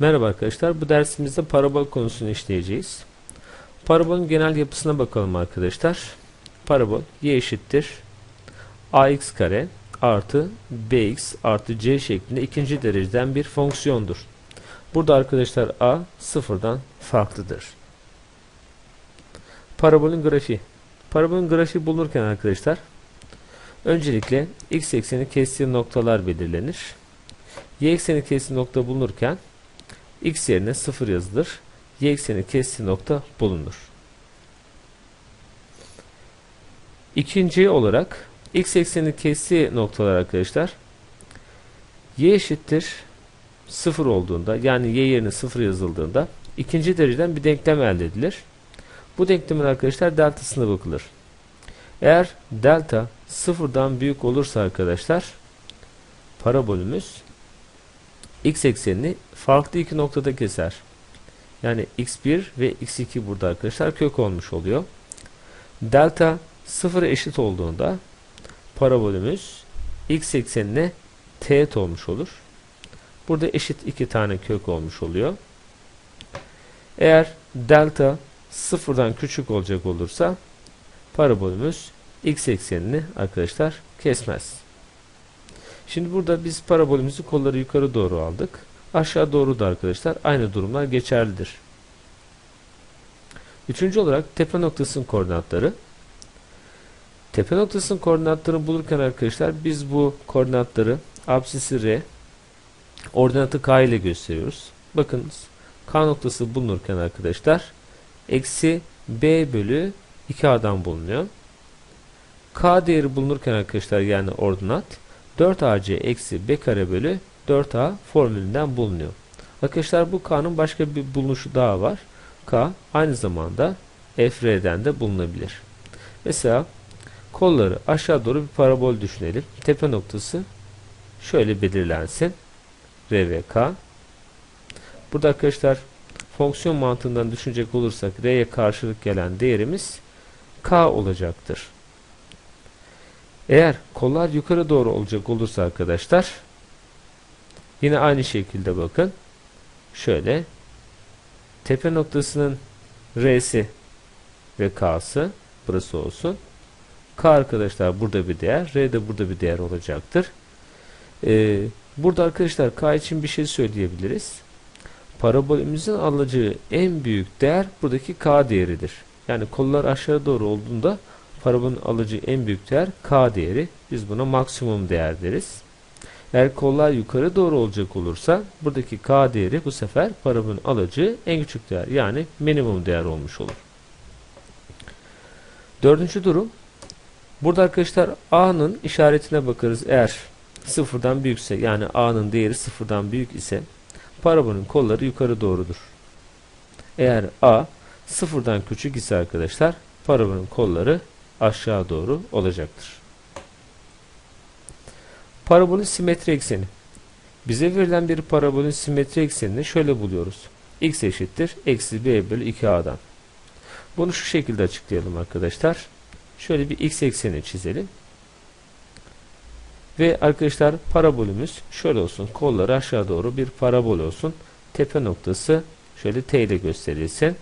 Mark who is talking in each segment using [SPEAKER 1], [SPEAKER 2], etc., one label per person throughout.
[SPEAKER 1] Merhaba arkadaşlar. Bu dersimizde parabol konusunu işleyeceğiz. Parabolün genel yapısına bakalım arkadaşlar. Parabol y eşittir ax kare artı bx artı c şeklinde ikinci dereceden bir fonksiyondur. Burada arkadaşlar a sıfırdan farklıdır. Parabolün grafiği. Parabolün grafiği bulunurken arkadaşlar öncelikle x ekseni kestiği noktalar belirlenir. Y ekseni kestiği nokta bulunurken x yerine 0 yazılır. Y ekseni kestiği nokta bulunur. İkinci olarak x ekseni kestiği noktalar arkadaşlar y eşittir 0 olduğunda yani y yerine 0 yazıldığında ikinci dereceden bir denklem elde edilir. Bu denklemin arkadaşlar deltasına bakılır. Eğer delta sıfırdan büyük olursa arkadaşlar parabolümüz x eksenini farklı iki noktada keser. Yani x1 ve x2 burada arkadaşlar kök olmuş oluyor. Delta 0 eşit olduğunda parabolümüz x eksenine teğet olmuş olur. Burada eşit iki tane kök olmuş oluyor. Eğer delta sıfırdan küçük olacak olursa parabolümüz x eksenini arkadaşlar kesmez. Şimdi burada biz parabolümüzü kolları yukarı doğru aldık. Aşağı doğru da arkadaşlar aynı durumlar geçerlidir. Üçüncü olarak tepe noktasının koordinatları. Tepe noktasının koordinatlarını bulurken arkadaşlar biz bu koordinatları absisi r, ordinatı k ile gösteriyoruz. Bakınız k noktası bulunurken arkadaşlar eksi b bölü 2a'dan bulunuyor. k değeri bulunurken arkadaşlar yani ordinat 4ac eksi b kare bölü 4a formülünden bulunuyor. Arkadaşlar bu k'nın başka bir bulunuşu daha var. k aynı zamanda fr'den de bulunabilir. Mesela kolları aşağı doğru bir parabol düşünelim. Tepe noktası şöyle belirlensin. r ve k. Burada arkadaşlar fonksiyon mantığından düşünecek olursak r'ye karşılık gelen değerimiz k olacaktır. Eğer kollar yukarı doğru olacak olursa arkadaşlar yine aynı şekilde bakın şöyle tepe noktasının R'si ve K'sı burası olsun. K arkadaşlar burada bir değer. R de burada bir değer olacaktır. Ee, burada arkadaşlar K için bir şey söyleyebiliriz. Parabolümüzün alıcı en büyük değer buradaki K değeridir. Yani kollar aşağı doğru olduğunda parabolün alıcı en büyük değer K değeri. Biz buna maksimum değer deriz. Eğer kollar yukarı doğru olacak olursa buradaki K değeri bu sefer parabolün alıcı en küçük değer yani minimum değer olmuş olur. Dördüncü durum. Burada arkadaşlar A'nın işaretine bakarız. Eğer sıfırdan büyükse yani A'nın değeri sıfırdan büyük ise parabolün kolları yukarı doğrudur. Eğer A sıfırdan küçük ise arkadaşlar parabolün kolları aşağı doğru olacaktır. Parabolün simetri ekseni. Bize verilen bir parabolün simetri eksenini şöyle buluyoruz. x eşittir eksi b bölü 2a'dan. Bunu şu şekilde açıklayalım arkadaşlar. Şöyle bir x ekseni çizelim. Ve arkadaşlar parabolümüz şöyle olsun. Kolları aşağı doğru bir parabol olsun. Tepe noktası şöyle t ile gösterilsin.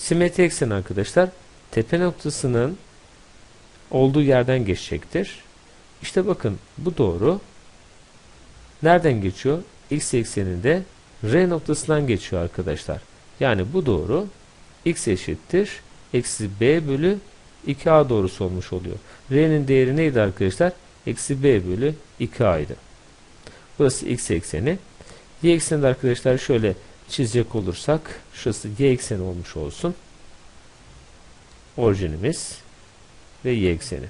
[SPEAKER 1] Simetri ekseni arkadaşlar tepe noktasının olduğu yerden geçecektir. İşte bakın bu doğru. Nereden geçiyor? X ekseninde R noktasından geçiyor arkadaşlar. Yani bu doğru X eşittir. Eksi B bölü 2A doğrusu olmuş oluyor. R'nin değeri neydi arkadaşlar? Eksi B bölü 2A idi. Burası X ekseni. Y ekseni de arkadaşlar şöyle çizecek olursak şurası Y ekseni olmuş olsun. Orijinimiz ve Y ekseni.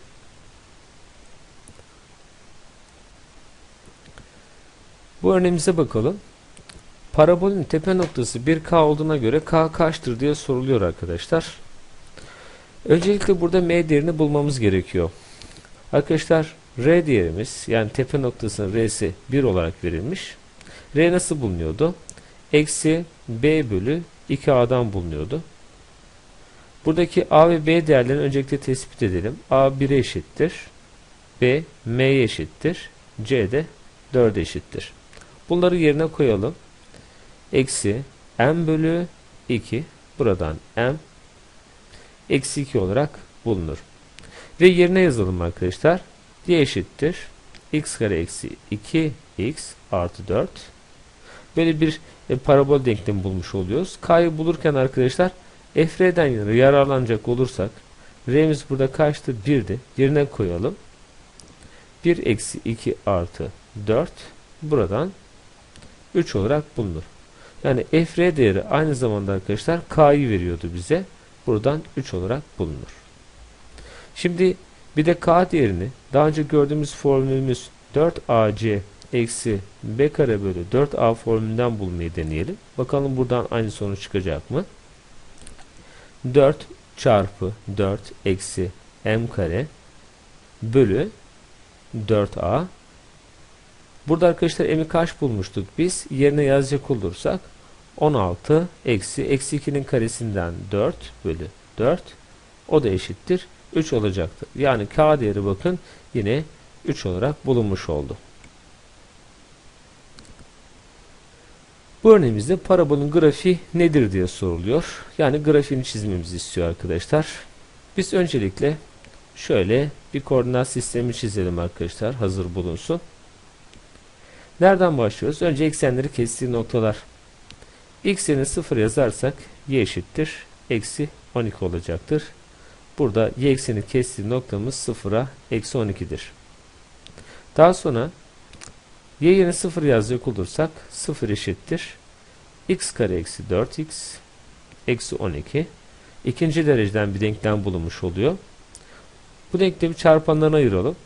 [SPEAKER 1] Bu örneğimize bakalım. Parabolün tepe noktası 1K olduğuna göre K kaçtır diye soruluyor arkadaşlar. Öncelikle burada M değerini bulmamız gerekiyor. Arkadaşlar R değerimiz yani tepe noktasının R'si 1 olarak verilmiş. R nasıl bulunuyordu? Eksi B bölü 2A'dan bulunuyordu. Buradaki A ve B değerlerini öncelikle tespit edelim. A 1'e eşittir. B M'ye eşittir. C de 4'e eşittir. Bunları yerine koyalım. Eksi m bölü 2 buradan m eksi 2 olarak bulunur. Ve yerine yazalım arkadaşlar. y eşittir x kare eksi 2x artı 4 böyle bir e, parabol denklemi bulmuş oluyoruz. K'yı bulurken arkadaşlar FR'den yararlanacak olursak R'miz burada kaçtı? 1'di. Yerine koyalım. 1 eksi 2 artı 4 buradan 3 olarak bulunur. Yani FR değeri aynı zamanda arkadaşlar K'yı veriyordu bize. Buradan 3 olarak bulunur. Şimdi bir de K değerini daha önce gördüğümüz formülümüz 4AC eksi B kare bölü 4A formülünden bulmayı deneyelim. Bakalım buradan aynı sonuç çıkacak mı? 4 çarpı 4 eksi M kare bölü 4A Burada arkadaşlar M'i kaç bulmuştuk biz? Yerine yazacak olursak 16 eksi eksi 2'nin karesinden 4 bölü 4 o da eşittir 3 olacaktır. Yani K değeri bakın yine 3 olarak bulunmuş oldu. Bu örneğimizde parabolün grafiği nedir diye soruluyor. Yani grafiğini çizmemizi istiyor arkadaşlar. Biz öncelikle şöyle bir koordinat sistemi çizelim arkadaşlar. Hazır bulunsun. Nereden başlıyoruz? Önce eksenleri kestiği noktalar. X yerine 0 yazarsak y eşittir. Eksi 12 olacaktır. Burada y ekseni kestiği noktamız 0'a eksi 12'dir. Daha sonra y yerine 0 yazacak olursak 0 eşittir. x kare eksi 4x eksi 12. İkinci dereceden bir denklem bulunmuş oluyor. Bu denklemi çarpanlarına ayıralım.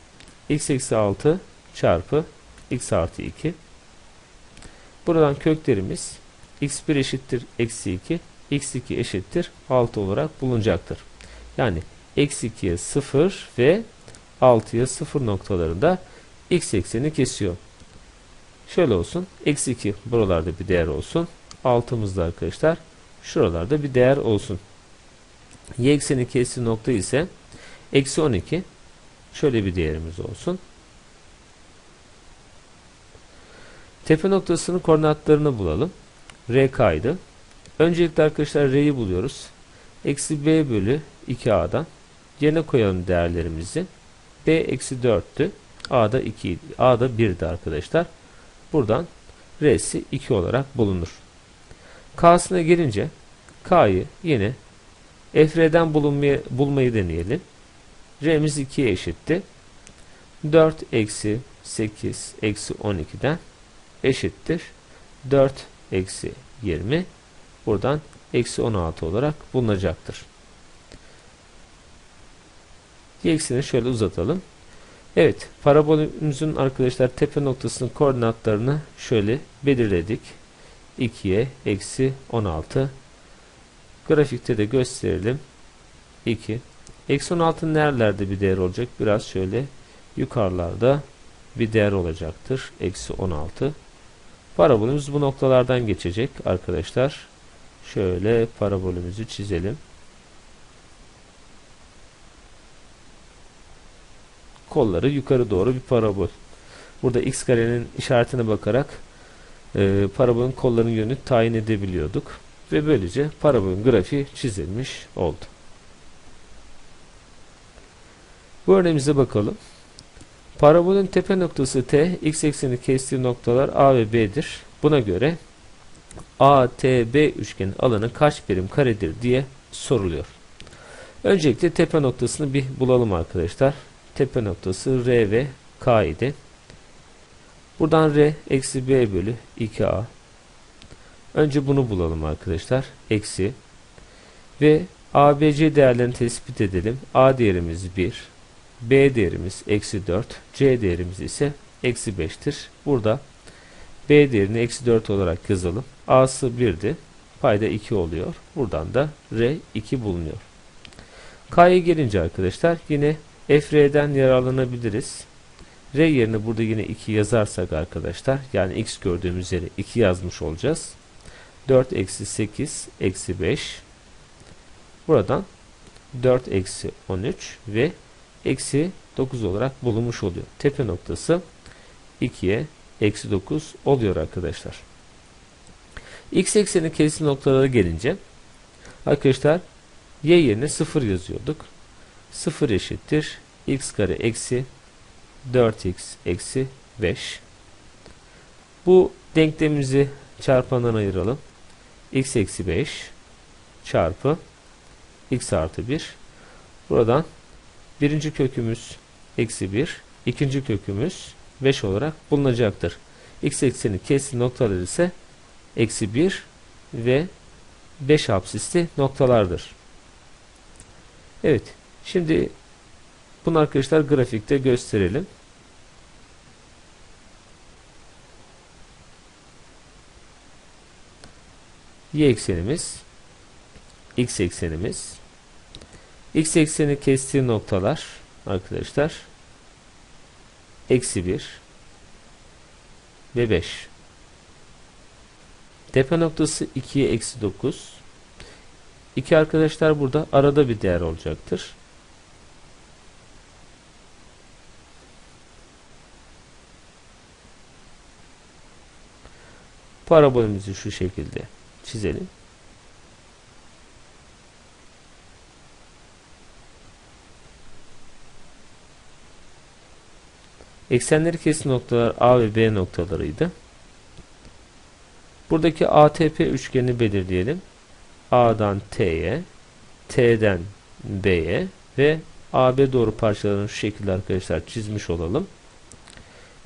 [SPEAKER 1] x eksi 6 çarpı x artı 2. Buradan köklerimiz x1 eşittir eksi 2, x2 eşittir 6 olarak bulunacaktır. Yani eksi 2'ye 0 ve 6'ya 0 noktalarında x ekseni kesiyor. Şöyle olsun. Eksi 2 buralarda bir değer olsun. Altımızda arkadaşlar şuralarda bir değer olsun. Y ekseni kestiği nokta ise eksi 12 şöyle bir değerimiz olsun. Tepe noktasının koordinatlarını bulalım. R kaydı. Öncelikle arkadaşlar R'yi buluyoruz. Eksi B bölü 2A'dan yerine koyalım değerlerimizi. B eksi 4'tü. A'da 2, A'da 1'di arkadaşlar. Buradan R'si 2 olarak bulunur. K'sına gelince K'yı yine FR'den bulunmayı, bulmayı deneyelim. R'miz 2'ye eşitti. 4 eksi 8 eksi 12'den eşittir. 4 eksi 20 buradan eksi 16 olarak bulunacaktır. Y şöyle uzatalım. Evet parabolümüzün arkadaşlar tepe noktasının koordinatlarını şöyle belirledik. 2'ye eksi 16 grafikte de gösterelim. 2 eksi 16 nerelerde bir değer olacak? Biraz şöyle yukarılarda bir değer olacaktır. Eksi 16 Parabolümüz bu noktalardan geçecek arkadaşlar. Şöyle parabolümüzü çizelim. Kolları yukarı doğru bir parabol. Burada x karenin işaretine bakarak e, parabolün kollarının yönünü tayin edebiliyorduk. Ve böylece parabolün grafiği çizilmiş oldu. Bu örneğimize bakalım. Parabolün tepe noktası T, x ekseni kestiği noktalar A ve B'dir. Buna göre ATB üçgenin alanı kaç birim karedir diye soruluyor. Öncelikle tepe noktasını bir bulalım arkadaşlar. Tepe noktası R ve K idi. Buradan R eksi B bölü 2A. Önce bunu bulalım arkadaşlar. Eksi. Ve ABC değerlerini tespit edelim. A değerimiz 1. B değerimiz eksi 4. C değerimiz ise eksi 5'tir. Burada B değerini eksi 4 olarak yazalım. A'sı 1'di. Payda 2 oluyor. Buradan da R 2 bulunuyor. K'ya gelince arkadaşlar yine FR'den yararlanabiliriz. R yerine burada yine 2 yazarsak arkadaşlar yani x gördüğümüz yere 2 yazmış olacağız. 4 eksi 8 eksi 5 buradan 4 eksi 13 ve eksi 9 olarak bulunmuş oluyor. Tepe noktası 2'ye eksi 9 oluyor arkadaşlar. X eksenin kesim noktaları gelince arkadaşlar y yerine 0 yazıyorduk. 0 eşittir x kare eksi 4x eksi 5. Bu denklemimizi çarpandan ayıralım. x eksi 5 çarpı x artı 1. Buradan birinci kökümüz eksi 1, ikinci kökümüz 5 olarak bulunacaktır. x ekseni kesim noktaları ise eksi 1 ve 5 absisli noktalardır. Evet. Şimdi bunu arkadaşlar grafikte gösterelim. Y eksenimiz X eksenimiz X ekseni kestiği noktalar arkadaşlar eksi 1 ve 5 tepe noktası 2'ye eksi 9 2 arkadaşlar burada arada bir değer olacaktır. Parabolümüzü şu şekilde çizelim. Eksenleri kesin noktalar A ve B noktalarıydı. Buradaki ATP üçgeni belirleyelim. A'dan T'ye, T'den B'ye ve AB doğru parçalarını şu şekilde arkadaşlar çizmiş olalım.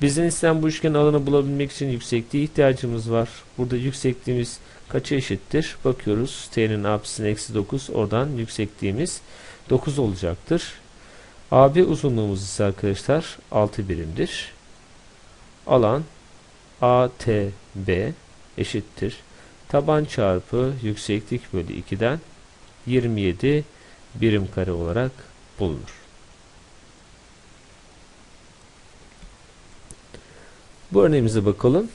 [SPEAKER 1] Bizden istenen bu üçgenin alanı bulabilmek için yüksekliğe ihtiyacımız var. Burada yüksekliğimiz kaça eşittir? Bakıyoruz. T'nin apsisine eksi 9. Oradan yüksekliğimiz 9 olacaktır. AB uzunluğumuz ise arkadaşlar 6 birimdir. Alan ATB eşittir. Taban çarpı yükseklik bölü 2'den 27 birim kare olarak bulunur. Bu örneğimize bakalım.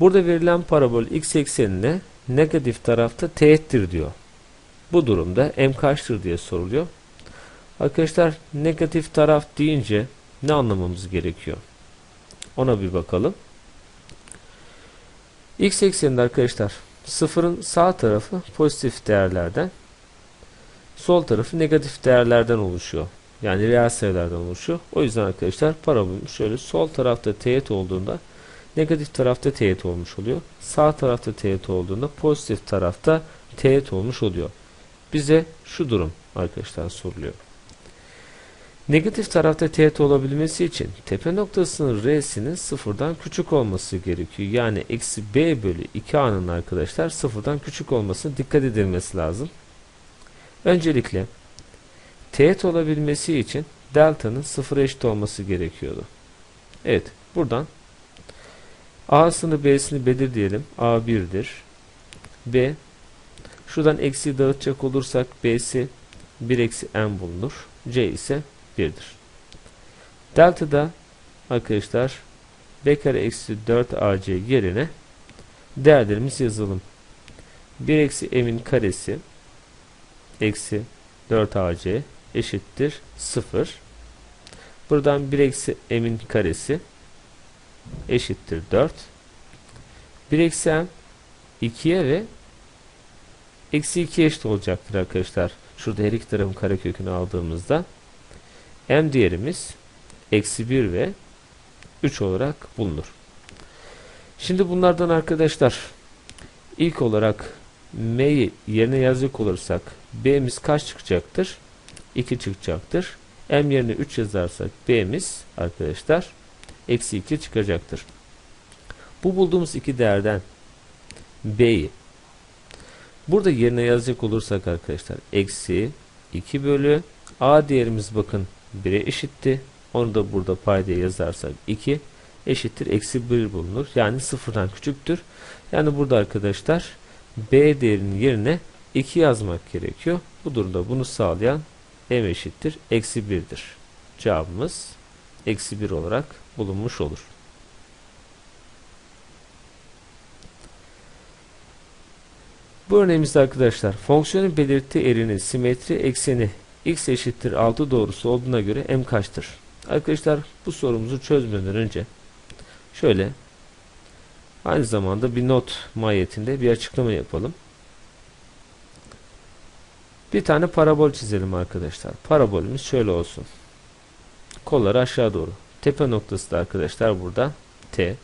[SPEAKER 1] Burada verilen parabol x eksenine negatif tarafta teğettir diyor. Bu durumda m kaçtır diye soruluyor. Arkadaşlar negatif taraf deyince ne anlamamız gerekiyor? Ona bir bakalım. X ekseninde arkadaşlar sıfırın sağ tarafı pozitif değerlerden sol tarafı negatif değerlerden oluşuyor. Yani reel sayılardan oluşuyor. O yüzden arkadaşlar parabolümüz şöyle sol tarafta teğet olduğunda negatif tarafta teğet olmuş oluyor. Sağ tarafta teğet olduğunda pozitif tarafta teğet olmuş oluyor. Bize şu durum arkadaşlar soruluyor. Negatif tarafta teğet olabilmesi için tepe noktasının R'sinin sıfırdan küçük olması gerekiyor. Yani eksi B bölü 2A'nın arkadaşlar sıfırdan küçük olmasına dikkat edilmesi lazım. Öncelikle teğet olabilmesi için delta'nın sıfır eşit olması gerekiyordu. Evet buradan A'sını B'sini belirleyelim. A 1'dir. B şuradan eksi dağıtacak olursak B'si 1 eksi n bulunur. C ise 1'dir. Delta da arkadaşlar b kare eksi 4 ac yerine değerlerimizi yazalım. 1 eksi m'in karesi eksi 4 ac eşittir 0. Buradan 1 eksi m'in karesi eşittir 4. 1 eksi m 2'ye ve eksi 2 eşit olacaktır arkadaşlar. Şurada her iki tarafın karekökünü aldığımızda m değerimiz eksi 1 ve 3 olarak bulunur. Şimdi bunlardan arkadaşlar ilk olarak m'yi yerine yazacak olursak b'miz kaç çıkacaktır? 2 çıkacaktır. m yerine 3 yazarsak b'miz arkadaşlar eksi 2 çıkacaktır. Bu bulduğumuz iki değerden b'yi burada yerine yazacak olursak arkadaşlar eksi 2 bölü a değerimiz bakın 1'e eşitti. Onu da burada paydaya yazarsak 2 eşittir eksi 1 bulunur. Yani sıfırdan küçüktür. Yani burada arkadaşlar b değerinin yerine 2 yazmak gerekiyor. Bu durumda bunu sağlayan m eşittir eksi 1'dir. Cevabımız eksi 1 olarak bulunmuş olur. Bu örneğimizde arkadaşlar fonksiyonun belirttiği erinin simetri ekseni x eşittir 6 doğrusu olduğuna göre m kaçtır? Arkadaşlar bu sorumuzu çözmeden önce Şöyle aynı zamanda bir not mahiyetinde bir açıklama yapalım. Bir tane parabol çizelim arkadaşlar. Parabolümüz şöyle olsun. Kolları aşağı doğru. Tepe noktası da arkadaşlar burada T,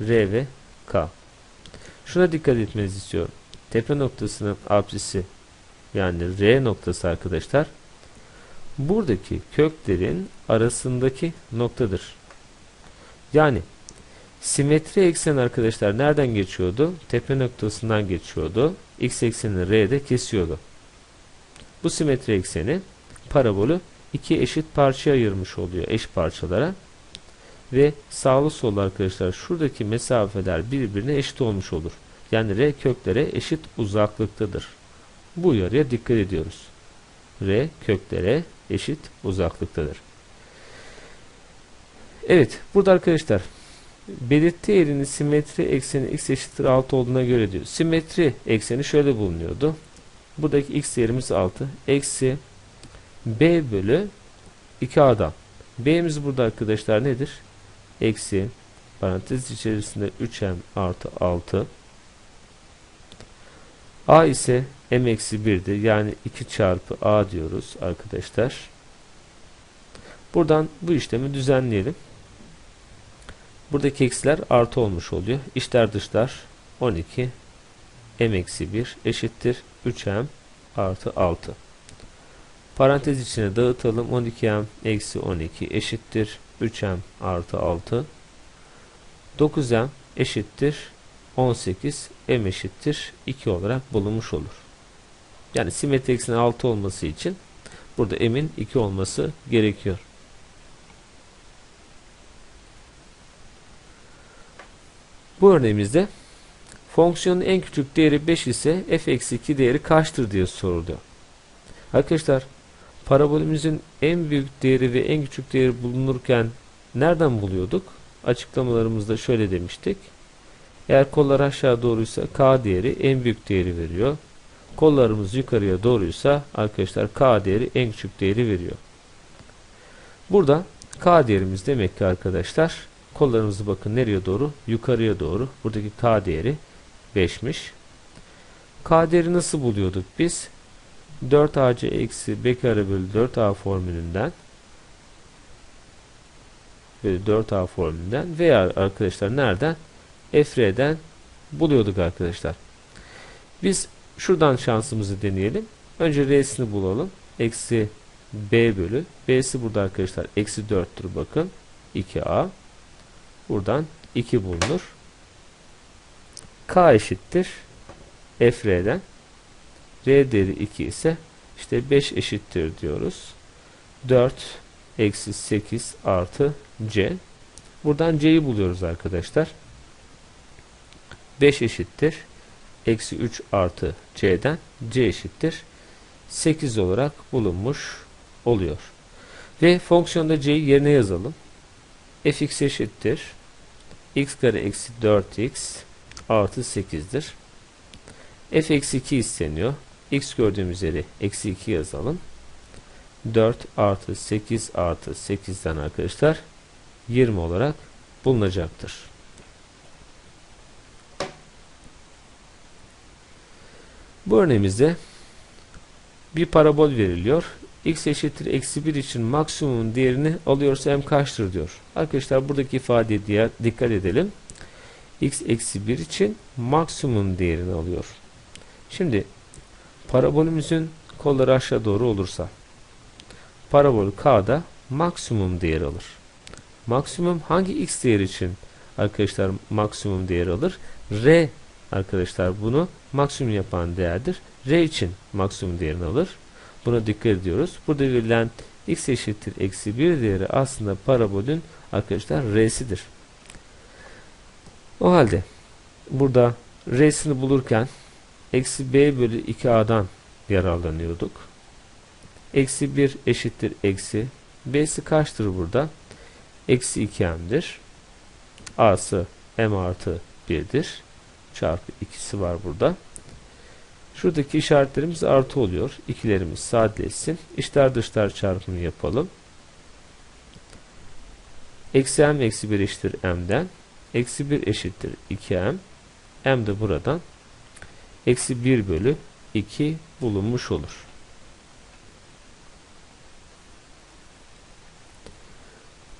[SPEAKER 1] R ve K. Şuna dikkat etmenizi istiyorum. Tepe noktasının apsisi yani R noktası arkadaşlar buradaki köklerin arasındaki noktadır. Yani simetri eksen arkadaşlar nereden geçiyordu? Tepe noktasından geçiyordu. X eksenini R'de kesiyordu. Bu simetri ekseni parabolü iki eşit parçaya ayırmış oluyor eş parçalara. Ve sağlı sollu arkadaşlar şuradaki mesafeler birbirine eşit olmuş olur. Yani R köklere eşit uzaklıktadır. Bu uyarıya dikkat ediyoruz. R köklere eşit uzaklıktadır. Evet burada arkadaşlar belirttiği yerinin simetri ekseni x eşittir 6 olduğuna göre diyor. Simetri ekseni şöyle bulunuyordu. Buradaki x değerimiz 6. Eksi b bölü 2a'dan. b'miz burada arkadaşlar nedir? Eksi parantez içerisinde 3m artı 6. a ise m eksi 1'dir. Yani 2 çarpı a diyoruz arkadaşlar. Buradan bu işlemi düzenleyelim. Buradaki eksiler artı olmuş oluyor. İşler dışlar 12 m eksi 1 eşittir 3m artı 6. Parantez içine dağıtalım. 12m eksi 12 eşittir 3m artı 6. 9m eşittir 18 m eşittir 2 olarak bulunmuş olur. Yani simetri ekseni 6 olması için burada m'in 2 olması gerekiyor. Bu örneğimizde fonksiyonun en küçük değeri 5 ise f eksi 2 değeri kaçtır diye soruluyor. Arkadaşlar parabolümüzün en büyük değeri ve en küçük değeri bulunurken nereden buluyorduk? Açıklamalarımızda şöyle demiştik. Eğer kollar aşağı doğruysa k değeri en büyük değeri veriyor. Kollarımız yukarıya doğruysa arkadaşlar k değeri en küçük değeri veriyor. Burada k değerimiz demek ki arkadaşlar kollarımızı bakın nereye doğru? Yukarıya doğru. Buradaki k değeri 5'miş. K değeri nasıl buluyorduk biz? 4ac eksi b kare bölü 4a formülünden bölü 4a formülünden veya arkadaşlar nereden? FR'den buluyorduk arkadaşlar. Biz şuradan şansımızı deneyelim. Önce R'sini bulalım. Eksi B bölü. B'si burada arkadaşlar. Eksi 4'tür bakın. 2A. Buradan 2 bulunur. K eşittir. FR'den. R değeri 2 ise işte 5 eşittir diyoruz. 4 eksi 8 artı C. Buradan C'yi buluyoruz arkadaşlar. 5 eşittir. Eksi 3 artı C'den C eşittir. 8 olarak bulunmuş oluyor. Ve fonksiyonda C'yi yerine yazalım. fx eşittir. x kare eksi 4x artı 8'dir. f eksi 2 isteniyor. x gördüğümüz yeri eksi 2 yazalım. 4 artı 8 artı 8'den arkadaşlar 20 olarak bulunacaktır. Bu örneğimizde bir parabol veriliyor. x eşittir eksi 1 için maksimum değerini alıyorsa m kaçtır diyor. Arkadaşlar buradaki ifadeye dikkat edelim. X eksi 1 için maksimum değerini alıyor. Şimdi parabolümüzün kolları aşağı doğru olursa parabol k'da maksimum değer alır. Maksimum hangi x değer için arkadaşlar maksimum değer alır? R arkadaşlar bunu maksimum yapan değerdir. R için maksimum değerini alır. Buna dikkat ediyoruz. Burada verilen x eşittir eksi 1 değeri aslında parabolün arkadaşlar R'sidir. O halde burada R'sini bulurken eksi B bölü 2A'dan yararlanıyorduk. Eksi 1 eşittir eksi. B'si kaçtır burada? Eksi 2M'dir. A'sı M artı 1'dir. Çarpı ikisi var burada. Şuradaki işaretlerimiz artı oluyor. İkilerimiz sadeleşsin. İçler dışlar çarpımını yapalım. Eksi m eksi 1 eşittir m'den. Eksi 1 eşittir 2m. m de buradan eksi 1 bölü 2 bulunmuş olur.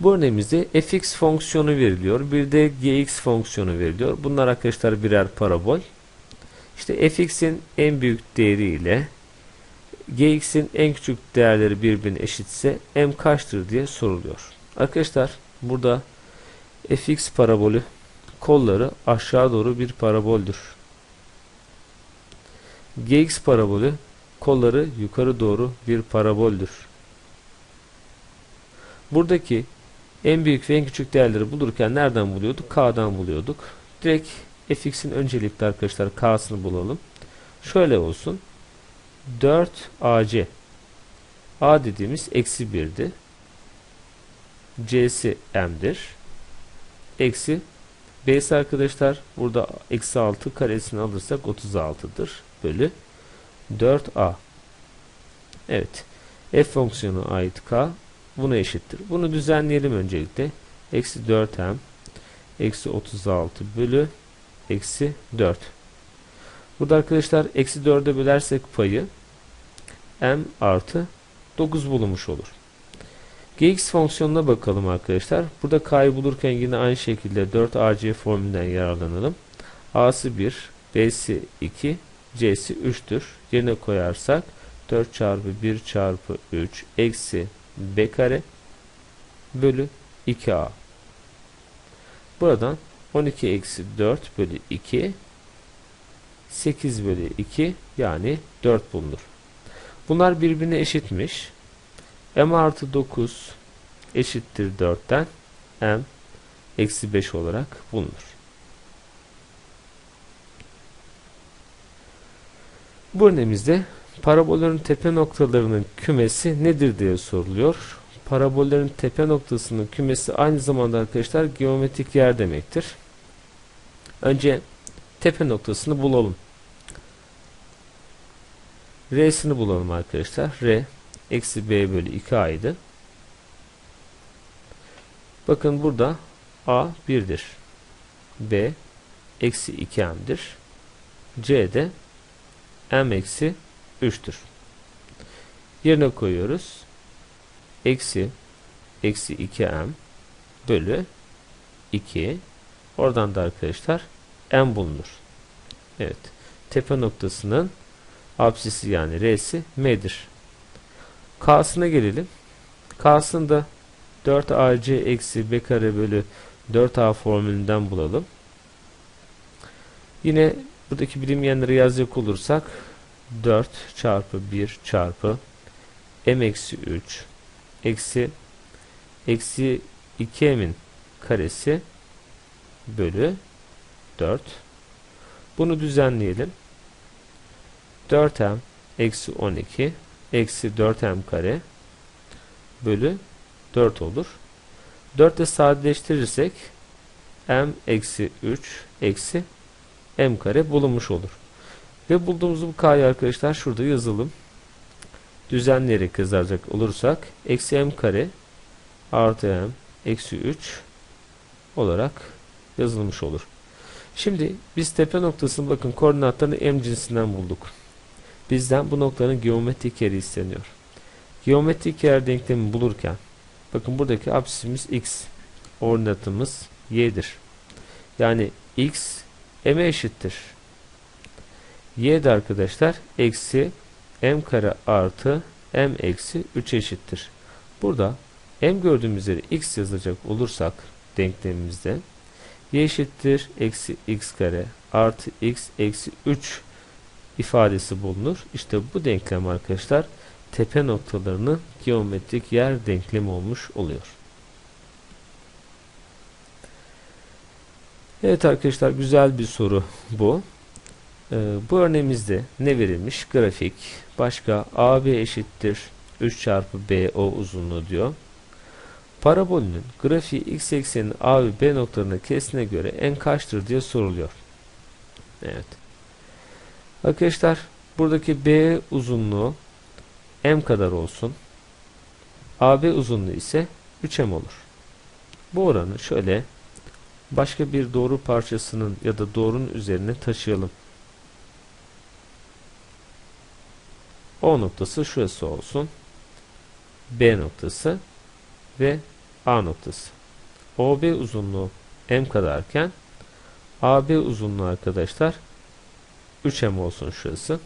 [SPEAKER 1] Bu örneğimizde fx fonksiyonu veriliyor. Bir de gx fonksiyonu veriliyor. Bunlar arkadaşlar birer parabol. İşte fx'in en büyük değeri ile gx'in en küçük değerleri birbirine eşitse m kaçtır diye soruluyor. Arkadaşlar burada fx parabolü kolları aşağı doğru bir paraboldür. gx parabolü kolları yukarı doğru bir paraboldür. Buradaki en büyük ve en küçük değerleri bulurken nereden buluyorduk? K'dan buluyorduk. Direkt fx'in öncelikli arkadaşlar K'sını bulalım. Şöyle olsun. 4 AC A dediğimiz eksi 1'di. C'si M'dir. Eksi B'si arkadaşlar burada eksi 6 karesini alırsak 36'dır. Bölü 4A. Evet. F fonksiyonu ait K buna eşittir. Bunu düzenleyelim öncelikle. Eksi 4M eksi 36 bölü eksi 4. Burada arkadaşlar eksi 4'e bölersek payı m artı 9 bulunmuş olur. Gx fonksiyonuna bakalım arkadaşlar. Burada k'yı bulurken yine aynı şekilde 4ac formülünden yararlanalım. a'sı 1, b'si 2, c'si 3'tür. Yerine koyarsak 4 çarpı 1 çarpı 3 eksi b kare bölü 2a. Buradan 12 eksi 4 bölü 2 8 bölü 2 yani 4 bulunur. Bunlar birbirine eşitmiş. M artı 9 eşittir 4'ten m eksi 5 olarak bulunur. Bu örneğimizde parabollerin tepe noktalarının kümesi nedir diye soruluyor. Parabollerin tepe noktasının kümesi aynı zamanda arkadaşlar geometrik yer demektir. Önce tepe noktasını bulalım. R'sini bulalım arkadaşlar. R eksi B bölü 2 idi. Bakın burada A 1'dir. B eksi 2M'dir. C de M eksi 3'tür. Yerine koyuyoruz. Eksi eksi 2M bölü 2 oradan da arkadaşlar M bulunur. Evet. Tepe noktasının Apsisi yani R'si M'dir. K'sına gelelim. K'sını da 4AC eksi B kare bölü 4A formülünden bulalım. Yine buradaki bilinmeyenleri yazacak olursak 4 çarpı 1 çarpı M eksi 3 eksi eksi 2M'in karesi bölü 4 bunu düzenleyelim. 4m eksi 12 eksi 4m kare bölü 4 olur. 4 ile sadeleştirirsek m eksi 3 eksi m kare bulunmuş olur. Ve bulduğumuz bu k'yı arkadaşlar şurada yazalım. Düzenleyerek yazacak olursak eksi m kare artı m eksi 3 olarak yazılmış olur. Şimdi biz tepe noktasını bakın koordinatlarını m cinsinden bulduk. Bizden bu noktanın geometrik yeri isteniyor. Geometrik yer denklemi bulurken bakın buradaki absisimiz x ordinatımız y'dir. Yani x m'e eşittir. y de arkadaşlar eksi m kare artı m eksi 3 eşittir. Burada m gördüğümüz yere x yazacak olursak denklemimizde y eşittir eksi x kare artı x eksi 3 ifadesi bulunur. İşte bu denklem arkadaşlar tepe noktalarının geometrik yer denklemi olmuş oluyor. Evet arkadaşlar güzel bir soru bu. Ee, bu örneğimizde ne verilmiş? Grafik. Başka AB eşittir 3 çarpı BO uzunluğu diyor. Parabolünün grafiği x eksenin A ve B noktalarına kesine göre en kaçtır diye soruluyor. Evet. Arkadaşlar buradaki B uzunluğu M kadar olsun. AB uzunluğu ise 3M olur. Bu oranı şöyle başka bir doğru parçasının ya da doğrunun üzerine taşıyalım. O noktası şurası olsun. B noktası ve A noktası. OB uzunluğu M kadarken AB uzunluğu arkadaşlar 3M olsun şurası.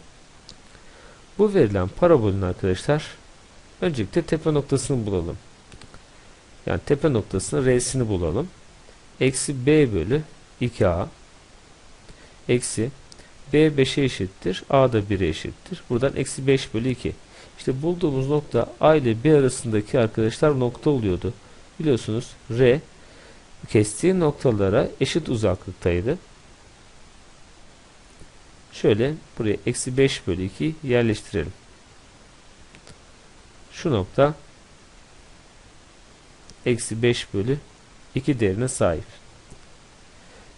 [SPEAKER 1] Bu verilen parabolün arkadaşlar öncelikle tepe noktasını bulalım. Yani tepe noktasının R'sini bulalım. Eksi B bölü 2A eksi B 5'e eşittir. A da 1'e eşittir. Buradan eksi 5 bölü 2. İşte bulduğumuz nokta A ile B arasındaki arkadaşlar nokta oluyordu. Biliyorsunuz R kestiği noktalara eşit uzaklıktaydı. Şöyle buraya eksi 5 bölü 2 yerleştirelim. Şu nokta eksi 5 bölü 2 değerine sahip.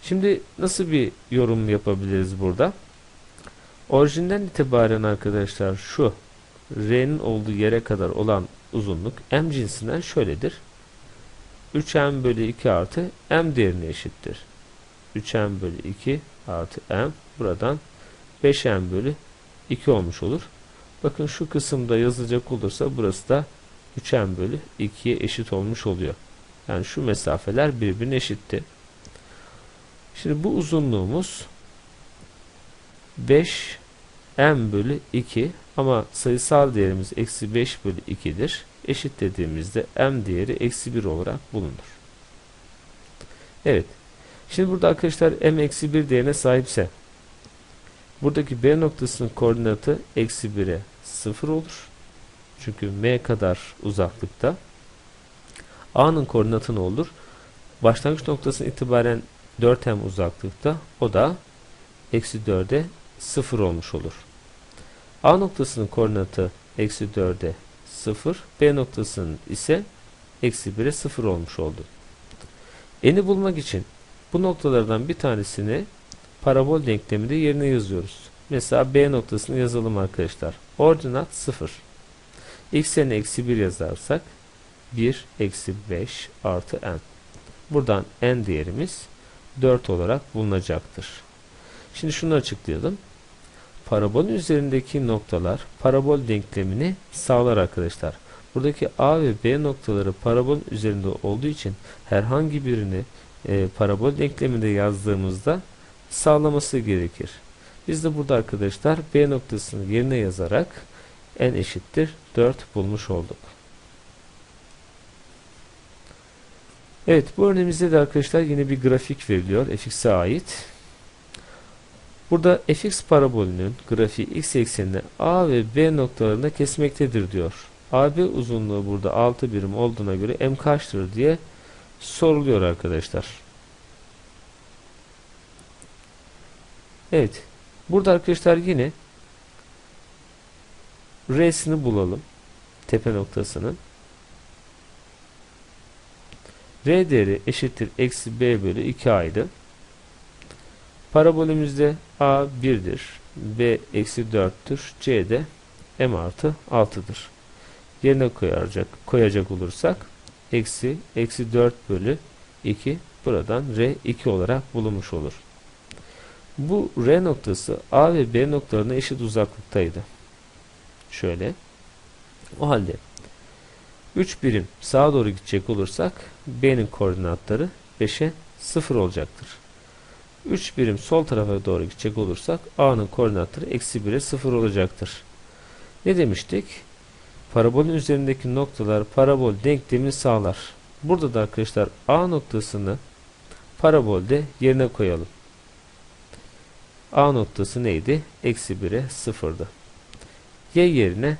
[SPEAKER 1] Şimdi nasıl bir yorum yapabiliriz burada? Orijinden itibaren arkadaşlar şu R'nin olduğu yere kadar olan uzunluk M cinsinden şöyledir. 3M bölü 2 artı M değerine eşittir. 3M bölü 2 artı M buradan 5M bölü 2 olmuş olur. Bakın şu kısımda yazılacak olursa burası da 3M bölü 2'ye eşit olmuş oluyor. Yani şu mesafeler birbirine eşitti. Şimdi bu uzunluğumuz 5 m bölü 2 ama sayısal değerimiz eksi 5 bölü 2'dir. Eşit dediğimizde m değeri eksi 1 olarak bulunur. Evet. Şimdi burada arkadaşlar m eksi 1 değerine sahipse buradaki b noktasının koordinatı eksi 1'e 0 olur. Çünkü m kadar uzaklıkta. a'nın koordinatı ne olur? Başlangıç noktasının itibaren 4m uzaklıkta. O da eksi 4'e 0 olmuş olur. A noktasının koordinatı eksi 4'e 0. B noktasının ise eksi 1'e 0 olmuş oldu. N'i bulmak için bu noktalardan bir tanesini parabol denkleminde yerine yazıyoruz. Mesela B noktasını yazalım arkadaşlar. Ordinat 0. X'e eksi 1 yazarsak 1 eksi 5 artı n. Buradan n değerimiz 4 olarak bulunacaktır. Şimdi şunu açıklayalım. Parabolün üzerindeki noktalar parabol denklemini sağlar arkadaşlar. Buradaki A ve B noktaları parabolün üzerinde olduğu için herhangi birini e, parabol denkleminde yazdığımızda sağlaması gerekir. Biz de burada arkadaşlar B noktasını yerine yazarak n eşittir 4 bulmuş olduk. Evet bu örneğimizde de arkadaşlar yine bir grafik veriliyor fx'e ait. Burada fx parabolünün grafiği x eksenine a ve b noktalarında kesmektedir diyor. AB uzunluğu burada 6 birim olduğuna göre m kaçtır diye soruluyor arkadaşlar. Evet. Burada arkadaşlar yine R'sini bulalım. Tepe noktasının. R değeri eşittir eksi B bölü 2 aydı. Parabolümüzde A 1'dir. B eksi 4'tür. C de M artı 6'dır. Yerine koyacak, koyacak olursak eksi eksi 4 bölü 2 buradan R 2 olarak bulunmuş olur. Bu R noktası A ve B noktalarına eşit uzaklıktaydı. Şöyle. O halde 3 birim sağa doğru gidecek olursak B'nin koordinatları 5'e 0 olacaktır. 3 birim sol tarafa doğru gidecek olursak A'nın koordinatları eksi 1'e 0 olacaktır. Ne demiştik? Parabolün üzerindeki noktalar parabol denklemini sağlar. Burada da arkadaşlar A noktasını parabolde yerine koyalım. A noktası neydi? Eksi 1'e 0'dı. Y yerine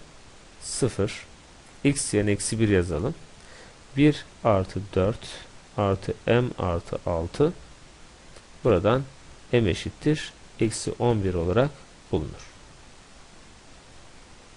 [SPEAKER 1] 0 x yerine eksi 1 yazalım. 1 artı 4 artı m artı 6 buradan m eşittir eksi 11 olarak bulunur.